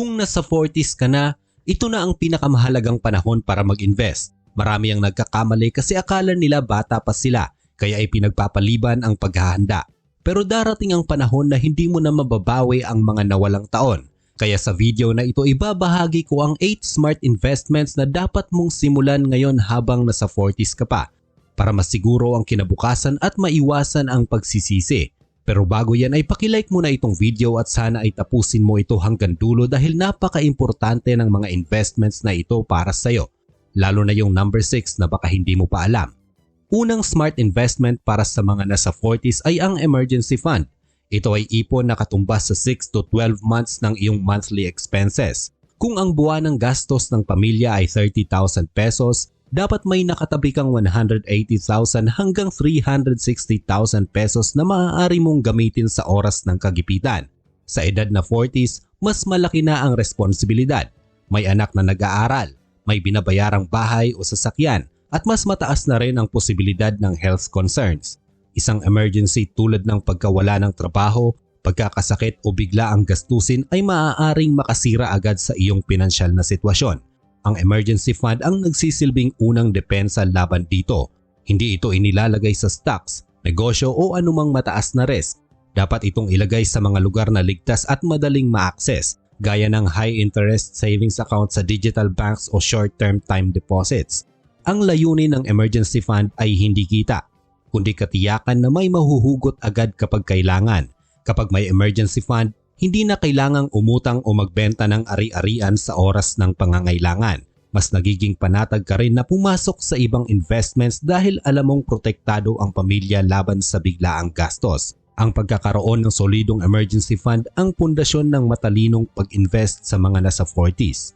Kung nasa 40s ka na, ito na ang pinakamahalagang panahon para mag-invest. Marami ang nagkakamali kasi akala nila bata pa sila kaya ay pinagpapaliban ang paghahanda. Pero darating ang panahon na hindi mo na mababawi ang mga nawalang taon. Kaya sa video na ito ibabahagi ko ang 8 smart investments na dapat mong simulan ngayon habang nasa 40s ka pa para masiguro ang kinabukasan at maiwasan ang pagsisisi. Pero bago yan ay pakilike mo na itong video at sana ay tapusin mo ito hanggang dulo dahil napaka-importante ng mga investments na ito para sa iyo. Lalo na yung number 6 na baka hindi mo pa alam. Unang smart investment para sa mga nasa 40s ay ang emergency fund. Ito ay ipon na katumbas sa 6 to 12 months ng iyong monthly expenses. Kung ang buwan ng gastos ng pamilya ay 30,000 pesos, dapat may nakatabi kang 180,000 hanggang 360,000 pesos na maaari mong gamitin sa oras ng kagipitan. Sa edad na 40s, mas malaki na ang responsibilidad. May anak na nag-aaral, may binabayarang bahay o sasakyan, at mas mataas na rin ang posibilidad ng health concerns. Isang emergency tulad ng pagkawala ng trabaho, pagkakasakit o bigla ang gastusin ay maaaring makasira agad sa iyong pinansyal na sitwasyon. Ang emergency fund ang nagsisilbing unang depensa laban dito. Hindi ito inilalagay sa stocks, negosyo o anumang mataas na risk. Dapat itong ilagay sa mga lugar na ligtas at madaling ma-access gaya ng high interest savings account sa digital banks o short-term time deposits. Ang layunin ng emergency fund ay hindi kita, kundi katiyakan na may mahuhugot agad kapag kailangan. Kapag may emergency fund, hindi na kailangang umutang o magbenta ng ari-arian sa oras ng pangangailangan. Mas nagiging panatag ka rin na pumasok sa ibang investments dahil alam mong protektado ang pamilya laban sa biglaang gastos. Ang pagkakaroon ng solidong emergency fund ang pundasyon ng matalinong pag-invest sa mga nasa 40s.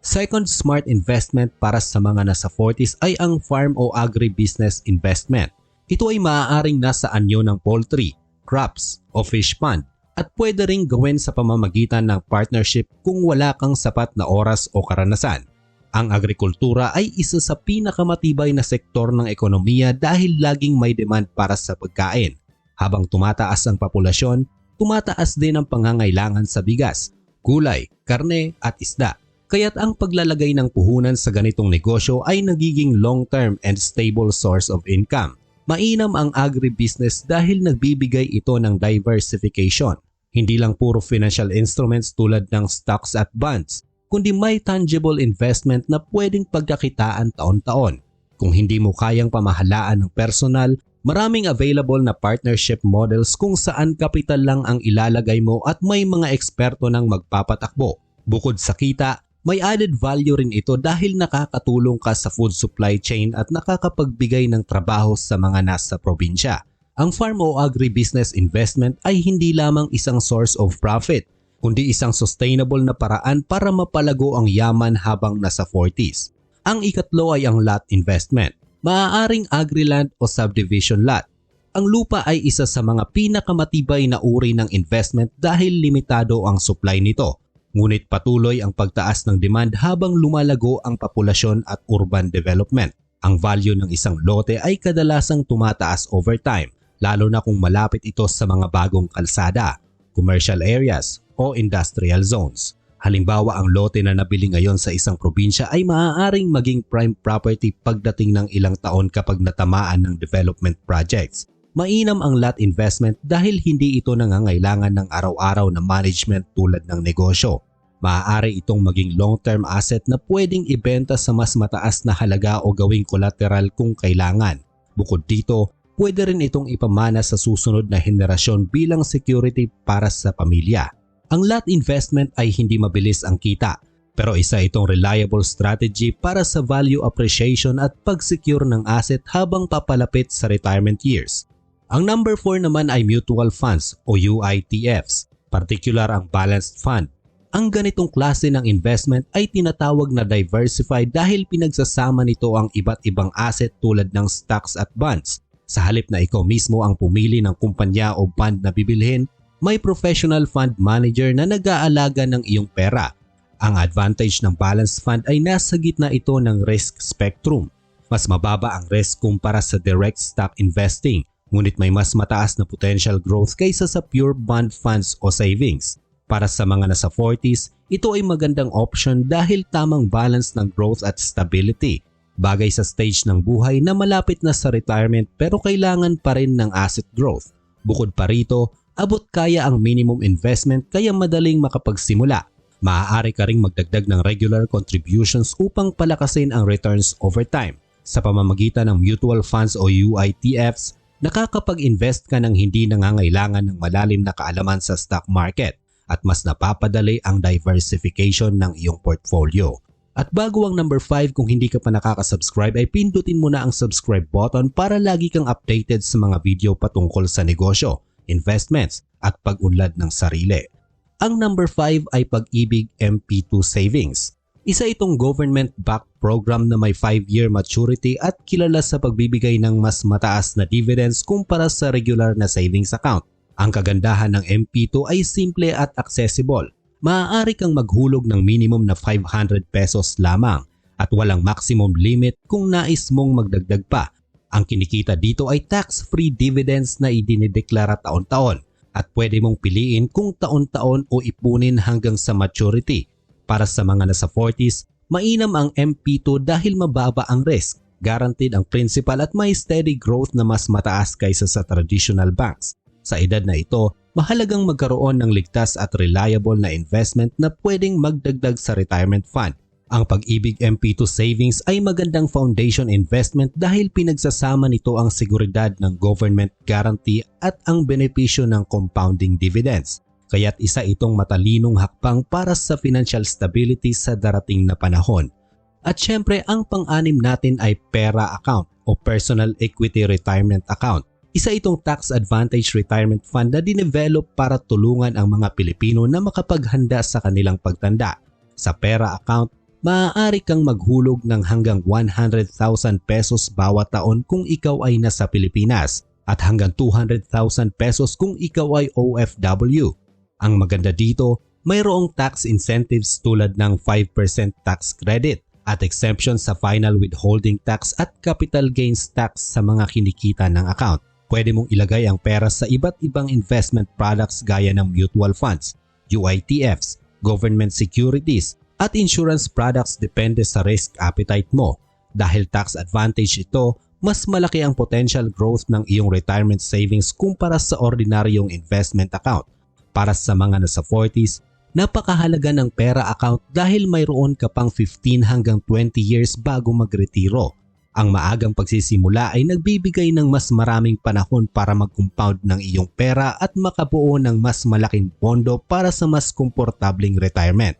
Second smart investment para sa mga nasa 40s ay ang farm o agribusiness investment. Ito ay maaaring nasa anyo ng poultry, crops o fish pond at pwede ring gawin sa pamamagitan ng partnership kung wala kang sapat na oras o karanasan. Ang agrikultura ay isa sa pinakamatibay na sektor ng ekonomiya dahil laging may demand para sa pagkain. Habang tumataas ang populasyon, tumataas din ang pangangailangan sa bigas, gulay, karne at isda. Kaya't ang paglalagay ng puhunan sa ganitong negosyo ay nagiging long-term and stable source of income. Mainam ang agribusiness dahil nagbibigay ito ng diversification. Hindi lang puro financial instruments tulad ng stocks at bonds, kundi may tangible investment na pwedeng pagkakitaan taon-taon. Kung hindi mo kayang pamahalaan ng personal, maraming available na partnership models kung saan kapital lang ang ilalagay mo at may mga eksperto ng magpapatakbo. Bukod sa kita, may added value rin ito dahil nakakatulong ka sa food supply chain at nakakapagbigay ng trabaho sa mga nasa probinsya. Ang farm o agribusiness investment ay hindi lamang isang source of profit, kundi isang sustainable na paraan para mapalago ang yaman habang nasa 40s. Ang ikatlo ay ang lot investment. Maaaring agri-land o subdivision lot. Ang lupa ay isa sa mga pinakamatibay na uri ng investment dahil limitado ang supply nito Ngunit patuloy ang pagtaas ng demand habang lumalago ang populasyon at urban development. Ang value ng isang lote ay kadalasang tumataas over time, lalo na kung malapit ito sa mga bagong kalsada, commercial areas o industrial zones. Halimbawa ang lote na nabili ngayon sa isang probinsya ay maaaring maging prime property pagdating ng ilang taon kapag natamaan ng development projects. Mainam ang lot investment dahil hindi ito nangangailangan ng araw-araw na management tulad ng negosyo. Maaari itong maging long-term asset na pwedeng ibenta sa mas mataas na halaga o gawing collateral kung kailangan. Bukod dito, pwede rin itong ipamana sa susunod na henerasyon bilang security para sa pamilya. Ang lot investment ay hindi mabilis ang kita, pero isa itong reliable strategy para sa value appreciation at pag-secure ng asset habang papalapit sa retirement years. Ang number 4 naman ay mutual funds o UITFs, particular ang balanced fund. Ang ganitong klase ng investment ay tinatawag na diversified dahil pinagsasama nito ang iba't ibang asset tulad ng stocks at bonds. Sa halip na ikaw mismo ang pumili ng kumpanya o bond na bibilhin, may professional fund manager na nag-aalaga ng iyong pera. Ang advantage ng balanced fund ay nasa gitna ito ng risk spectrum. Mas mababa ang risk kumpara sa direct stock investing ngunit may mas mataas na potential growth kaysa sa pure bond funds o savings. Para sa mga nasa 40s, ito ay magandang option dahil tamang balance ng growth at stability. Bagay sa stage ng buhay na malapit na sa retirement pero kailangan pa rin ng asset growth. Bukod pa rito, abot kaya ang minimum investment kaya madaling makapagsimula. Maaari ka ring magdagdag ng regular contributions upang palakasin ang returns over time. Sa pamamagitan ng mutual funds o UITFs, nakakapag-invest ka ng hindi nangangailangan ng malalim na kaalaman sa stock market at mas napapadali ang diversification ng iyong portfolio. At bago ang number 5 kung hindi ka pa nakaka-subscribe ay pindutin mo na ang subscribe button para lagi kang updated sa mga video patungkol sa negosyo, investments at pag-unlad ng sarili. Ang number 5 ay Pag-ibig MP2 Savings. Isa itong government-backed program na may 5-year maturity at kilala sa pagbibigay ng mas mataas na dividends kumpara sa regular na savings account. Ang kagandahan ng MP2 ay simple at accessible. Maaari kang maghulog ng minimum na 500 pesos lamang at walang maximum limit kung nais mong magdagdag pa. Ang kinikita dito ay tax-free dividends na idinideklara taon-taon at pwede mong piliin kung taon-taon o ipunin hanggang sa maturity. Para sa mga nasa 40s, mainam ang MP2 dahil mababa ang risk, guaranteed ang principal at may steady growth na mas mataas kaysa sa traditional banks. Sa edad na ito, mahalagang magkaroon ng ligtas at reliable na investment na pwedeng magdagdag sa retirement fund. Ang Pag-ibig MP2 Savings ay magandang foundation investment dahil pinagsasama nito ang seguridad ng government guarantee at ang benepisyo ng compounding dividends. Kaya't isa itong matalinong hakbang para sa financial stability sa darating na panahon. At syempre ang pang-anim natin ay PERA account o Personal Equity Retirement Account. Isa itong tax advantage retirement fund na dinevelop para tulungan ang mga Pilipino na makapaghanda sa kanilang pagtanda. Sa pera account, maaari kang maghulog ng hanggang 100,000 pesos bawat taon kung ikaw ay nasa Pilipinas at hanggang 200,000 pesos kung ikaw ay OFW. Ang maganda dito, mayroong tax incentives tulad ng 5% tax credit at exemption sa final withholding tax at capital gains tax sa mga kinikita ng account. Pwede mong ilagay ang pera sa iba't ibang investment products gaya ng mutual funds, UITFs, government securities, at insurance products depende sa risk appetite mo. Dahil tax advantage ito, mas malaki ang potential growth ng iyong retirement savings kumpara sa ordinaryong investment account. Para sa mga nasa 40s, napakahalaga ng pera account dahil mayroon ka pang 15 hanggang 20 years bago magretiro. Ang maagang pagsisimula ay nagbibigay ng mas maraming panahon para mag-compound ng iyong pera at makabuo ng mas malaking pondo para sa mas komportabling retirement.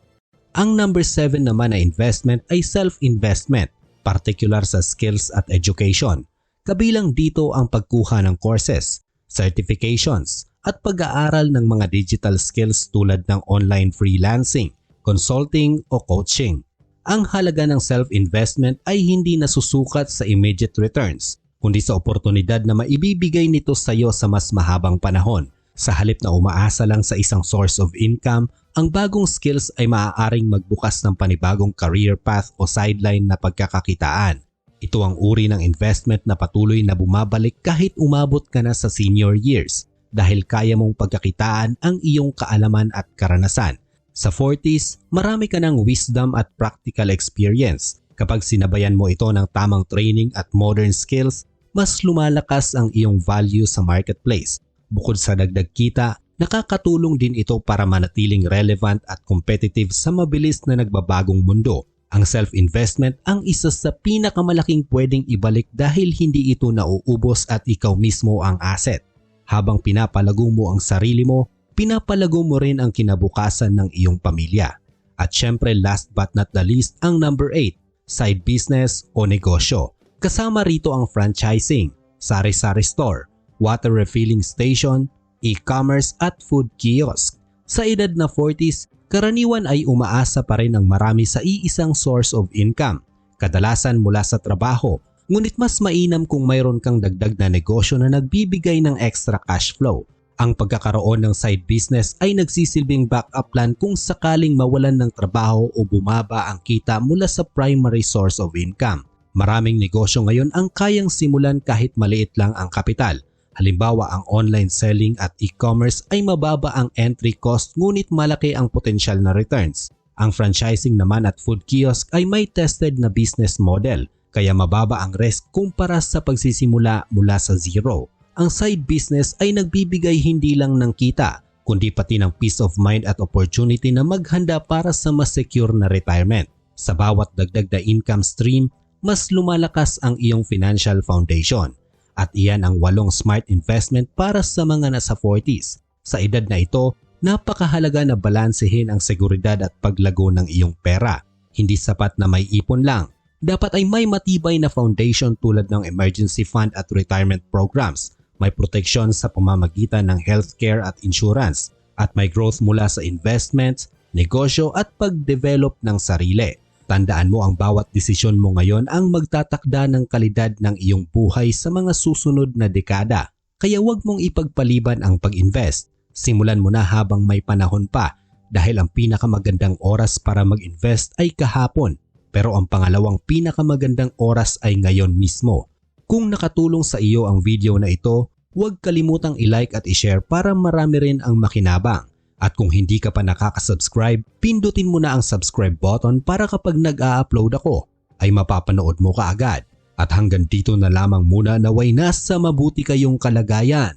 Ang number 7 naman na investment ay self-investment, particular sa skills at education. Kabilang dito ang pagkuha ng courses, certifications, at pag-aaral ng mga digital skills tulad ng online freelancing, consulting o coaching ang halaga ng self-investment ay hindi nasusukat sa immediate returns, kundi sa oportunidad na maibibigay nito sa iyo sa mas mahabang panahon. Sa halip na umaasa lang sa isang source of income, ang bagong skills ay maaaring magbukas ng panibagong career path o sideline na pagkakakitaan. Ito ang uri ng investment na patuloy na bumabalik kahit umabot ka na sa senior years dahil kaya mong pagkakitaan ang iyong kaalaman at karanasan. Sa 40s, marami ka ng wisdom at practical experience. Kapag sinabayan mo ito ng tamang training at modern skills, mas lumalakas ang iyong value sa marketplace. Bukod sa dagdag kita, nakakatulong din ito para manatiling relevant at competitive sa mabilis na nagbabagong mundo. Ang self-investment ang isa sa pinakamalaking pwedeng ibalik dahil hindi ito nauubos at ikaw mismo ang asset. Habang pinapalago mo ang sarili mo, pinapalago mo rin ang kinabukasan ng iyong pamilya. At syempre last but not the least ang number 8, side business o negosyo. Kasama rito ang franchising, sari-sari store, water refilling station, e-commerce at food kiosk. Sa edad na 40s, karaniwan ay umaasa pa rin ang marami sa iisang source of income, kadalasan mula sa trabaho, ngunit mas mainam kung mayroon kang dagdag na negosyo na nagbibigay ng extra cash flow ang pagkakaroon ng side business ay nagsisilbing backup plan kung sakaling mawalan ng trabaho o bumaba ang kita mula sa primary source of income. Maraming negosyo ngayon ang kayang simulan kahit maliit lang ang kapital Halimbawa ang online selling at e-commerce ay mababa ang entry cost ngunit malaki ang potensyal na returns. Ang franchising naman at food kiosk ay may tested na business model kaya mababa ang risk kumpara sa pagsisimula mula sa zero. Ang side business ay nagbibigay hindi lang ng kita kundi pati ng peace of mind at opportunity na maghanda para sa mas secure na retirement. Sa bawat dagdag na income stream, mas lumalakas ang iyong financial foundation. At iyan ang walong smart investment para sa mga nasa 40s. Sa edad na ito, napakahalaga na balansehin ang seguridad at paglago ng iyong pera. Hindi sapat na may ipon lang. Dapat ay may matibay na foundation tulad ng emergency fund at retirement programs. May proteksyon sa pamamagitan ng healthcare at insurance. At may growth mula sa investments, negosyo at pag-develop ng sarili. Tandaan mo ang bawat desisyon mo ngayon ang magtatakda ng kalidad ng iyong buhay sa mga susunod na dekada. Kaya huwag mong ipagpaliban ang pag-invest. Simulan mo na habang may panahon pa dahil ang pinakamagandang oras para mag-invest ay kahapon pero ang pangalawang pinakamagandang oras ay ngayon mismo. Kung nakatulong sa iyo ang video na ito, huwag kalimutang i-like at i-share para marami rin ang makinabang. At kung hindi ka pa nakaka-subscribe, pindutin mo na ang subscribe button para kapag nag-a-upload ako ay mapapanood mo kaagad. At hanggang dito na lamang muna naway nasa mabuti kayong kalagayan.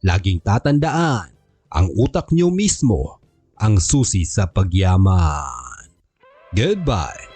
Laging tatandaan, ang utak nyo mismo ang susi sa pagyaman. Goodbye!